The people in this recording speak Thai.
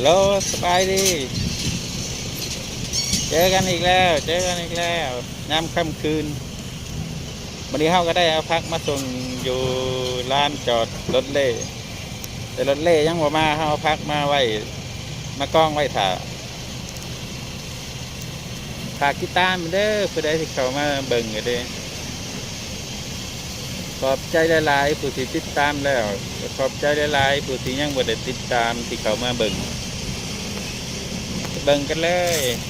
ลโหลสบายดี เจอกันอีกแล้ว เจอกันอีกแล้วน้ำค่ำคืนวันนี้เขาก็ได้เอาพักมาส่งอยู่ร้านจอดรถเล่แต่รถเล่ยังบ่มาเขาเอาพักมาไว้มากล้องไว้ถ่าฝากติดตามเด้อผู้ใดที่เข้ามาเบิ่งกันเด้ขอบใจหลายๆผู้ที่ติดตามแล้ว ขอบใจหลายๆผู้ที่ยังบ่ได้ติดตามที่เข้ามาเบิ่ง บิ่งกันเลย